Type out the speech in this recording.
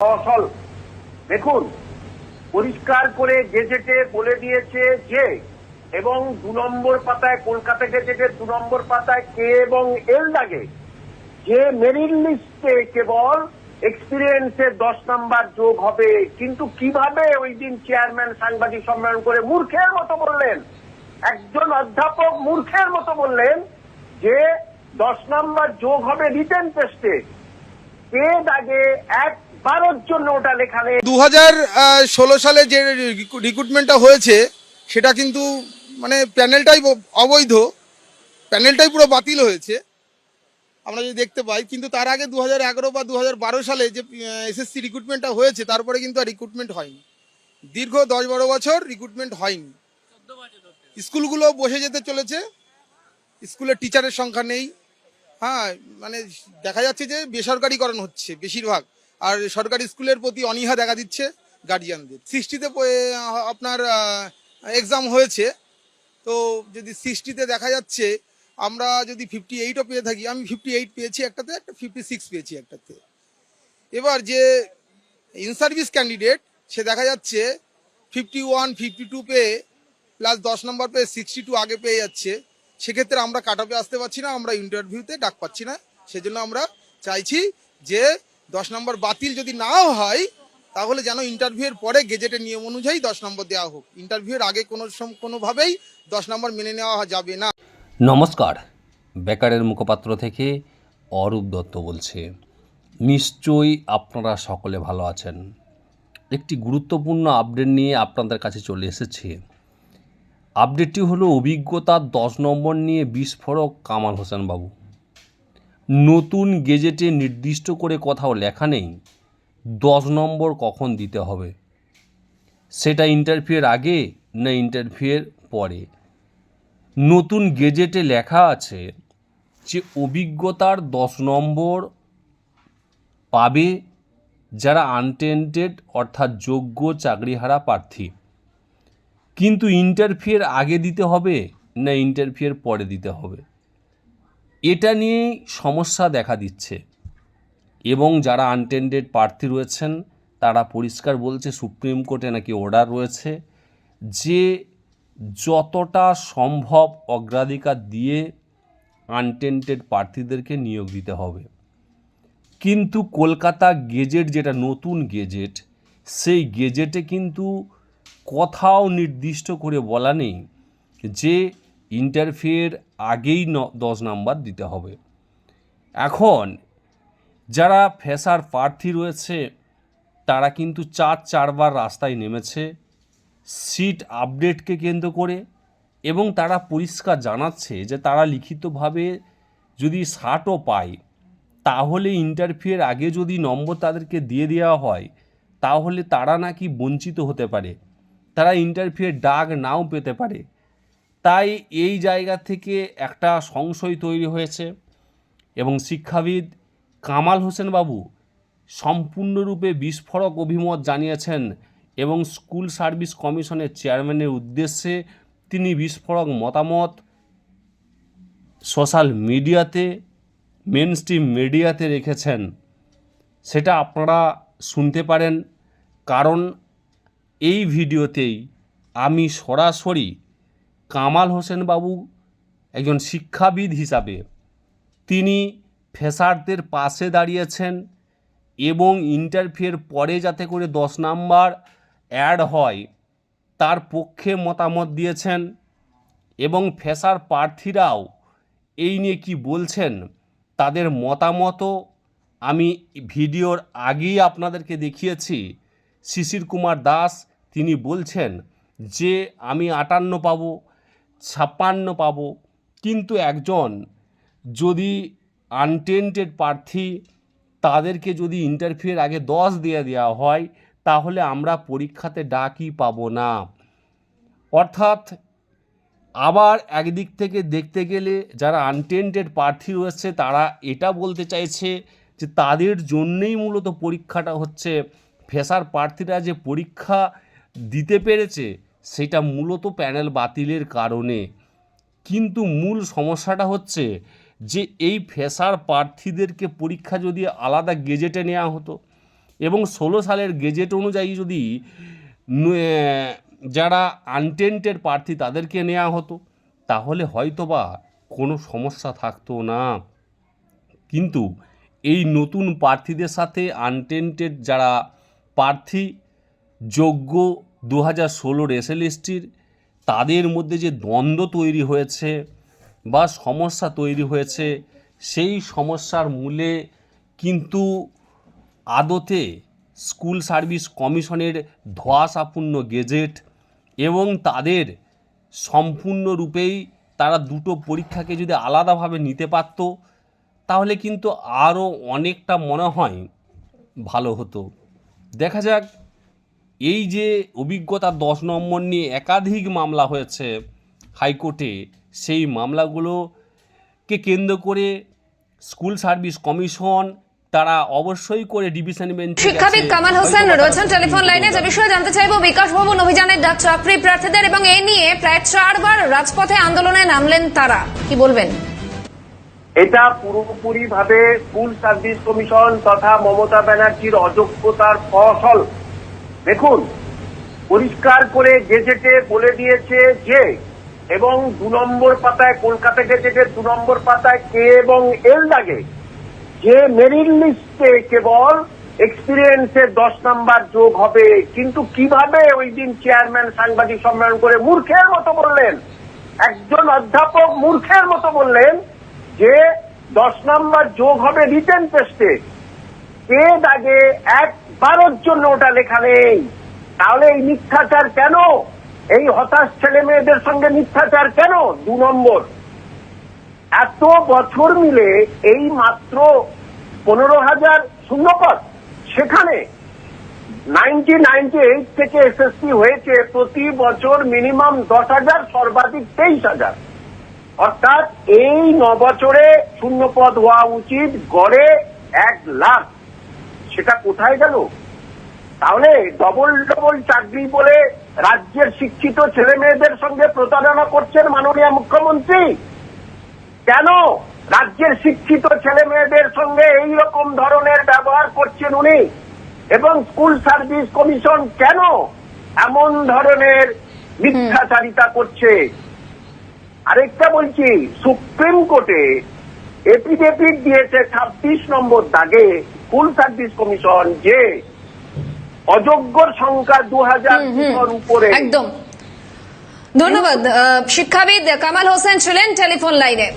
অসল। দেখুন, পরিষ্কার করে গেজেটে বলে দিয়েছে যে, এবং দু নম্বর পাতায়, কলকাতা গেজেটের দু নম্বর পাতায় কে এবং এল লাগে যে মেরিট লিস্টে কেবল এক্সপিরিয়েন্সের দশ নাম্বার যোগ হবে। কিন্তু কীভাবে ওই দিন চেয়ারম্যান সাংবাদিক সম্মেলন করে মূর্খের মতো বললেন? একজন অধ্যাপক মূর্খের মতো বললেন যে, দশ নাম্বার যোগ হবে রিটেন টেস্টে। কে দাগে একবারের জন্য ওটা লেখা নেই দু হাজার ষোলো সালে যে রিক্রুটমেন্টটা হয়েছে, সেটা কিন্তু মানে প্যানেলটাই অবৈধ। প্যানেলটাই পুরো বাতিল হয়েছে। আমরা যদি দেখতে পাই, কিন্তু তার আগে দু হাজার এগারো বা দু হাজার বারো সালে যে এসএসসি রিক্রুটমেন্টটা হয়েছে, তারপরে কিন্তু আর রিক্রুটমেন্ট হয়নি। দীর্ঘ দশ বারো বছর রিক্রুটমেন্ট হয়নি। স্কুলগুলো বসে যেতে চলেছে। স্কুলের টিচারের সংখ্যা নেই। হ্যাঁ মানে দেখা যাচ্ছে যে বেসরকারিকরণ হচ্ছে বেশিরভাগ। আর সরকারি স্কুলের প্রতি অনীহা দেখা দিচ্ছে গার্জিয়ানদের সৃষ্টিতে আপনার এক্সাম হয়েছে, তো যদি সৃষ্টিতে দেখা যাচ্ছে, আমরা যদি ফিফটি এইটও পেয়ে থাকি, আমি ফিফটি এইট পেয়েছি একটাতে, একটা ফিফটি সিক্স পেয়েছি একটাতে। এবার যে ইন সার্ভিস ক্যান্ডিডেট সে দেখা যাচ্ছে ফিফটি ওয়ান ফিফটি টু পেয়ে প্লাস দশ নম্বর পেয়ে সিক্সটি টু আগে পেয়ে যাচ্ছে। সেক্ষেত্রে আমরা কাট আসতে পারছি না, আমরা ইন্টারভিউতে ডাক পাচ্ছি না। সেজন্য আমরা চাইছি যে দশ নম্বর বাতিল যদি নাও হয়, তাহলে যেন ইন্টারভিউয়ের পরে গেজেটের নিয়ম অনুযায়ী দশ নম্বর দেওয়া হোক। ইন্টারভিউয়ের আগে কোনো কোনোভাবেই দশ নম্বর মেনে নেওয়া যাবে না। নমস্কার। বেকারের মুখপাত্র থেকে অরূপ দত্ত বলছে। নিশ্চয়ই আপনারা সকলে ভালো আছেন। একটি গুরুত্বপূর্ণ আপডেট নিয়ে আপনাদের কাছে চলে এসেছে। আপডেটটি হলো অভিজ্ঞতার দশ নম্বর নিয়ে বিস্ফোরক কামাল হোসেন বাবু নতুন গেজেটে নির্দিষ্ট করে কোথাও লেখা নেই, দশ নম্বর কখন দিতে হবে? সেটা ইন্টারভিউয়ের আগে না ইন্টারভিউয়ের পরে? নতুন গেজেটে লেখা আছে যে অভিজ্ঞতার দশ নম্বর পাবে যারা আনটেন্টেড অর্থাৎ যোগ্য চাকরিহারা প্রার্থী। কিন্তু ইন্টারভিউয়ের আগে দিতে হবে না ইন্টারভিউয়ের পরে দিতে হবে? এটা নিয়েই সমস্যা দেখা দিচ্ছে। এবং যারা আনটেন্ডেড প্রার্থী রয়েছেন, তারা পরিষ্কার বলছে, সুপ্রিম কোর্টে নাকি অর্ডার রয়েছে যে যতটা সম্ভব অগ্রাধিকার দিয়ে আনটেন্টেড প্রার্থীদেরকে নিয়োগ দিতে হবে। কিন্তু কলকাতা গেজেট যেটা নতুন গেজেট, সেই গেজেটে কিন্তু কোথাও নির্দিষ্ট করে বলা নেই যে ইন্টারভিউয়ের আগেই ন, দশ নাম্বার দিতে হবে। এখন, যারা ফেসার প্রার্থী রয়েছে, তারা কিন্তু চার, চারবার রাস্তায় নেমেছে সিট আপডেটকে কেন্দ্র করে, এবং তারা পরিষ্কার জানাচ্ছে যে তারা লিখিতভাবে যদি ষাটও পায়, তাহলে ইন্টারভিউয়ের আগে যদি নম্বর তাদেরকে দিয়ে দেওয়া হয়, তাহলে তারা নাকি বঞ্চিত হতে পারে। তারা ইন্টারভিউয়ের ডাক নাও পেতে পারে। তাই এই জায়গা থেকে একটা সংশয় তৈরি হয়েছে এবং শিক্ষাবিদ কামাল হোসেন বাবু সম্পূর্ণরূপে বিস্ফোরক অভিমত জানিয়েছেন এবং স্কুল সার্ভিস কমিশনের চেয়ারম্যানের উদ্দেশ্যে তিনি বিস্ফোরক মতামত সোশ্যাল মিডিয়াতে মেন স্ট্রিম মিডিয়াতে রেখেছেন। সেটা আপনারা শুনতে পারেন। কারণ এই ভিডিওতেই আমি সরাসরি কামাল হোসেন বাবু একজন শিক্ষাবিদ হিসাবে তিনি ফেসারদের পাশে দাঁড়িয়েছেন এবং ইন্টারভিউয়ের পরে যাতে করে দশ নাম্বার অ্যাড হয়, তার পক্ষে মতামত দিয়েছেন এবং ফেসার প্রার্থীরাও এই নিয়ে কি বলছেন তাদের মতামতও আমি ভিডিওর আগেই আপনাদেরকে দেখিয়েছি। শিশির কুমার দাস তিনি বলছেন যে, আমি আটান্ন পাবো ছাপ্পান্ন পাবো। কিন্তু একজন যদি আনটেন্টেড প্রার্থী তাদেরকে যদি ইন্টারভিউয়ের আগে দশ দিয়ে দেওয়া হয়, তাহলে আমরা পরীক্ষাতে ডাকই পাবো না। অর্থাৎ আবার একদিক থেকে দেখতে গেলে যারা আনটেন্টেড প্রার্থী রয়েছে, তারা এটা বলতে চাইছে যে তাদের জন্যেই মূলত পরীক্ষাটা হচ্ছে। ফেসার প্রার্থীরা যে পরীক্ষা দিতে পেরেছে সেটা মূলত প্যানেল বাতিলের কারণে। কিন্তু মূল সমস্যাটা হচ্ছে যে এই ফেসার প্রার্থীদেরকে পরীক্ষা যদি আলাদা গেজেটে নেওয়া হতো এবং ষোলো সালের গেজেট অনুযায়ী যদি যারা আনটেন্টেড প্রার্থী তাদেরকে নেওয়া হতো, তাহলে হয়তোবা কোনো সমস্যা থাকতো না। কিন্তু এই নতুন প্রার্থীদের সাথে আনটেন্টেড যারা প্রার্থী, যোগ্য দু হাজার ষোলোর এসএলএসটির তাদের মধ্যে যে দ্বন্দ্ব তৈরি হয়েছে বা সমস্যা তৈরি হয়েছে, সেই সমস্যার মূলে কিন্তু আদতে স্কুল সার্ভিস কমিশনের ধোঁয়াশাপূর্ণ গেজেট এবং তাদের সম্পূর্ণরূপেই তারা দুটো পরীক্ষাকে যদি আলাদাভাবে নিতে পারতো, তাহলে কিন্তু আরও অনেকটা মনে হয় ভালো হতো। দেখা যাক এই যে অভিজ্ঞতা দশ নম্বর নিয়ে একাধিক মামলা হয়েছে হাইকোর্টে সেই মামলাগুলোকে কেন্দ্র করে স্কুল সার্ভিস কমিশন তারা অবশ্যই করে ডিভিশন বেঞ্চে শিক্ষাবিদ কামাল হোসেন রয়েছেন টেলিফোন লাইনে। যে বিষয়ে জানতে চাইব বিকাশ ভবন অভিযানের ডাক চাকরি প্রার্থীদের এবং এ নিয়ে প্রায় চারবার রাজপথে আন্দোলনে নামলেন তারা। কি বলবেন? এটা পুরোপুরি ভাবে স্কুল সার্ভিস কমিশন তথা মমতা ব্যানার্জির অযোগ্যতার ফসল। দেখুন, পরিষ্কার করে গেজেটে বলে দিয়েছে যে, এবং দু নম্বর পাতায়, কলকাতা গেজেটের দু নম্বর পাতায় কে এবং এল লাগে যে মেরিট লিস্টে কেবল এক্সপিরিয়েন্সের দশ নাম্বার যোগ হবে। কিন্তু কীভাবে ওই দিন চেয়ারম্যান সাংবাদিক সম্মেলন করে মূর্খের মতো বললেন? একজন অধ্যাপক মূর্খের মতো বললেন যে, দশ নাম্বার যোগ হবে রিটেন টেস্টে। কে দাগে একবারের জন্য ওটা লেখা নেই। তাহলে এই মিথ্যাচার কেন? এই হতাশ ছেলে মেয়েদের সঙ্গে মিথ্যাচার কেন? দু নম্বর। এত বছর মিলে এই মাত্র পনেরো হাজার শূন্যপদ সেখানে নাইনটিন নাইনটি এইট থেকে এসএসসি হয়েছে প্রতি বছর মিনিমাম দশ হাজার, সর্বাধিক তেইশ হাজার। অর্থাৎ এই ন বছরে শূন্যপদ হওয়া উচিত গড়ে এক লাখ। সেটা কোথায় গেল? তাহলে ডবল ডবল চাকরি বলে রাজ্যের শিক্ষিত ছেলে মেয়েদের সঙ্গে প্রতারণা করছেন মাননীয় মুখ্যমন্ত্রী। কেন রাজ্যের শিক্ষিত ছেলে মেয়েদের সঙ্গে এই রকম ধরনের ব্যবহার করছেন উনি? এবং স্কুল সার্ভিস কমিশন কেন এমন ধরনের মিথ্যাচারিতা করছে? আরেকটা বলছি, সুপ্রিম কোর্টে এপিডেভিট দিয়েছে ছাব্বিশ নম্বর দাগে স্কুল সার্ভিস কমিশন যে অযোগ্যর সংখ্যা দু হাজার উপরে। একদম। ধন্যবাদ। শিক্ষাবিদ কামাল হোসেন ছিলেন টেলিফোন লাইনে।